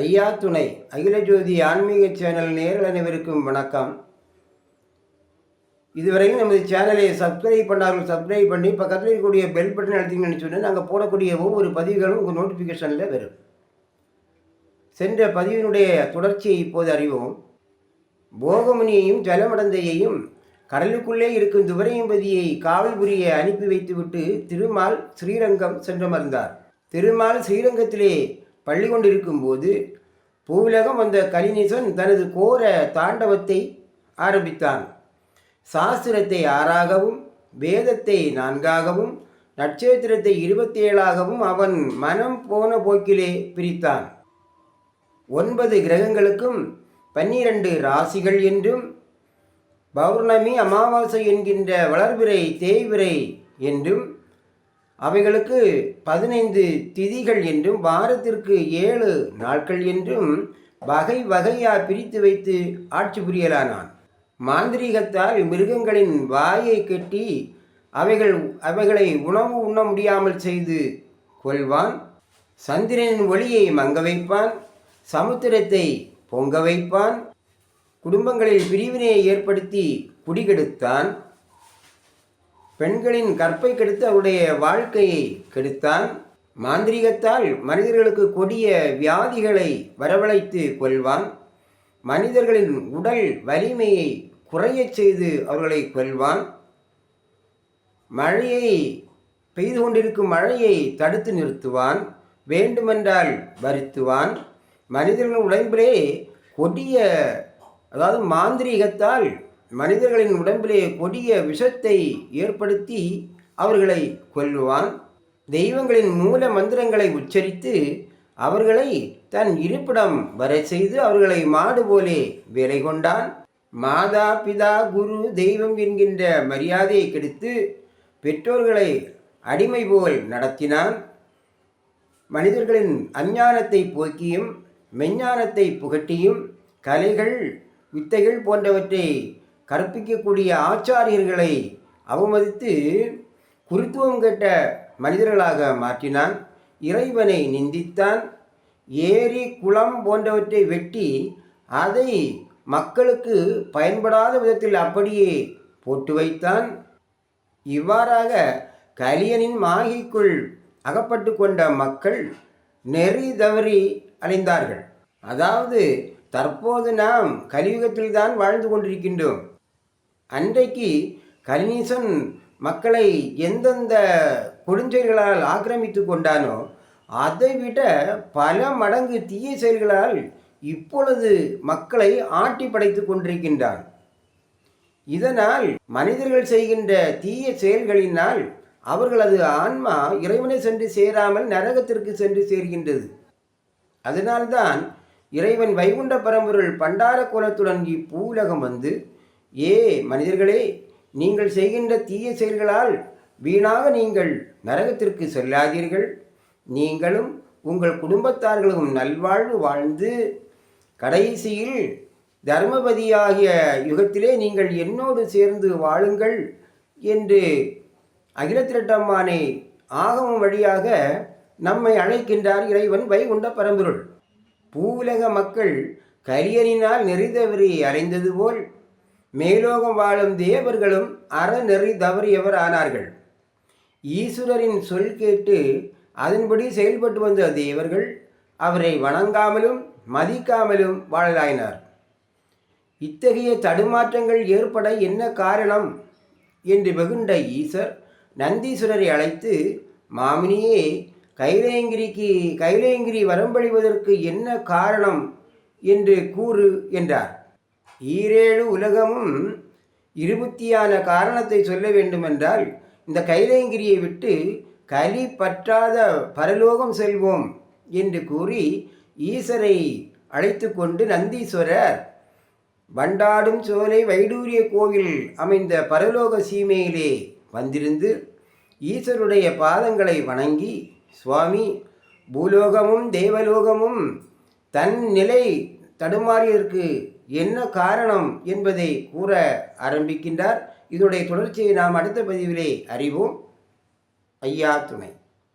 ஐயா துணை அகில ஜோதி ஆன்மீக சேனல் நேரில் அனைவருக்கும் வணக்கம். இதுவரையும் நமது சேனலை சப்ஸ்கிரைப் பண்ணார்கள் சப்ஸ்கிரைப் பண்ணி பக்கத்தில் இருக்கக்கூடிய பெல் பட்டன் அழுத்திங்கன்னு சொன்னால் நாங்கள் போடக்கூடிய ஒவ்வொரு பதிவுகளும் உங்கள் நோட்டிஃபிகேஷனில் வரும். சென்ற பதிவினுடைய தொடர்ச்சியை இப்போது அறிவோம். போகமுனியையும் ஜலமடந்தையையும் கடலுக்குள்ளே இருக்கும் துவரையம்பதியை காவல் புரிய அனுப்பி வைத்துவிட்டு திருமால் ஸ்ரீரங்கம் சென்றமர்ந்தார். திருமால் ஸ்ரீரங்கத்திலே பள்ளி கொண்டிருக்கும் போது பூவுலகம் வந்த கலிநீசன் தனது கோர தாண்டவத்தை ஆரம்பித்தான். சாஸ்திரத்தை ஆறாகவும் வேதத்தை நான்காகவும் நட்சத்திரத்தை இருபத்தி ஏழாகவும் அவன் மனம் போன போக்கிலே பிரித்தான். ஒன்பது கிரகங்களுக்கும் பன்னிரண்டு ராசிகள் என்றும் பௌர்ணமி அமாவாசை என்கின்ற வளர்பிறை தேய்விரை என்றும் அவைகளுக்கு பதினைந்து திதிகள் என்றும் வாரத்திற்கு ஏழு நாட்கள் என்றும் வகை வகையா பிரித்து வைத்து ஆட்சி புரியலானான். மாந்திரீகத்தால் மிருகங்களின் வாயை கட்டி அவைகள் அவைகளை உணவு உண்ண முடியாமல் செய்து கொள்வான். சந்திரனின் ஒளியை மங்க வைப்பான். சமுத்திரத்தை பொங்க வைப்பான். குடும்பங்களில் பிரிவினையை ஏற்படுத்தி குடிகெடுத்தான். பெண்களின் கற்பை கெடுத்து அவருடைய வாழ்க்கையை கெடுத்தான். மாந்திரிகத்தால் மனிதர்களுக்கு கொடிய வியாதிகளை வரவழைத்து கொள்வான். மனிதர்களின் உடல் வலிமையை குறையச் செய்து அவர்களை கொள்வான். மழையை பெய்து கொண்டிருக்கும் மழையை தடுத்து நிறுத்துவான். வேண்டுமென்றால் வருத்துவான். மனிதர்கள் உடம்பிலே கொடிய அதாவது மாந்திரீகத்தால் மனிதர்களின் உடம்பிலே கொடிய விஷத்தை ஏற்படுத்தி அவர்களை கொல்லுவான். தெய்வங்களின் மூல மந்திரங்களை உச்சரித்து அவர்களை தன் இருப்பிடம் வர செய்து அவர்களை மாடு போலே வேலை கொண்டான். மாதா பிதா குரு தெய்வம் என்கின்ற மரியாதையை கெடுத்து பெற்றோர்களை அடிமை போல் நடத்தினான். மனிதர்களின் அஞ்ஞானத்தை போக்கியும் மெஞ்ஞானத்தை புகட்டியும் கலைகள் வித்தைகள் போன்றவற்றை கற்பிக்கக்கூடிய ஆச்சாரியர்களை அவமதித்து குருத்துவம் கெட்ட மனிதர்களாக மாற்றினான். இறைவனை நிந்தித்தான். ஏரி குளம் போன்றவற்றை வெட்டி அதை மக்களுக்கு பயன்படாத விதத்தில் அப்படியே போட்டு வைத்தான். இவ்வாறாக கலியனின் மாகிக்குள் அகப்பட்டு கொண்ட மக்கள் நெறி தவறி அடைந்தார்கள் அதாவது தற்போது நாம் கலியுகத்தில் தான் வாழ்ந்து கொண்டிருக்கின்றோம். அன்றைக்கு கலினீசன் மக்களை எந்தெந்த கொடுஞ்செயல்களால் ஆக்கிரமித்து கொண்டானோ அதை விட பல மடங்கு தீய செயல்களால் இப்பொழுது மக்களை ஆட்டி படைத்து கொண்டிருக்கின்றான். இதனால் மனிதர்கள் செய்கின்ற தீய செயல்களினால் அவர்களது ஆன்மா இறைவனை சென்று சேராமல் நரகத்திற்கு சென்று சேர்கின்றது. அதனால்தான் இறைவன் வைகுண்ட பரம்பொருள் பண்டார கோலத்துடன் இப்பூலகம் வந்து ஏ மனிதர்களே நீங்கள் செய்கின்ற தீய செயல்களால் வீணாக நீங்கள் நரகத்திற்கு செல்லாதீர்கள். நீங்களும் உங்கள் குடும்பத்தார்களும் நல்வாழ்வு வாழ்ந்து கடைசியில் தர்மபதியாகிய யுகத்திலே நீங்கள் என்னோடு சேர்ந்து வாழுங்கள் என்று அகிலத்திரட்டம்மானை ஆகமம் வழியாக நம்மை அழைக்கின்றார் இறைவன் வைகுண்ட பரம்பொருள். பூவுலக மக்கள் கரியனினால் நெறிதவறி அறைந்தது போல் மேலோகம் வாழும் தேவர்களும் அற நெறி தவறியவர் ஆனார்கள். ஈஸ்வரரின் சொல் கேட்டு அதன்படி செயல்பட்டு வந்த தேவர்கள் அவரை வணங்காமலும் மதிக்காமலும் வாழலாயினார். இத்தகைய தடுமாற்றங்கள் ஏற்பட என்ன காரணம்? என்று வெகுண்ட ஈசர் நந்தீஸ்வரரை அழைத்து மாமினியே கைலேங்கிரிக்கு கைலேங்கிரி வரம்பழிவதற்கு என்ன காரணம் என்று கூறு என்றார். ஈரேழு உலகமும் இருபத்தியான காரணத்தை சொல்ல வேண்டுமென்றால் இந்த கைலேங்கிரியை விட்டு கலி பற்றாத பரலோகம் செல்வோம் என்று கூறி ஈசரை அழைத்து கொண்டு நந்தீஸ்வரர் வண்டாடும் சோலை வைடூரிய கோவில் அமைந்த பரலோக சீமையிலே வந்திருந்து ஈஸ்வருடைய பாதங்களை வணங்கி சுவாமி பூலோகமும் தேவலோகமும் தன் நிலை தடுமாறியதற்கு என்ன காரணம் என்பதை கூற ஆரம்பிக்கின்றார். இதனுடைய தொடர்ச்சியை நாம் அடுத்த பதிவிலே அறிவோம். ஐயா துணை.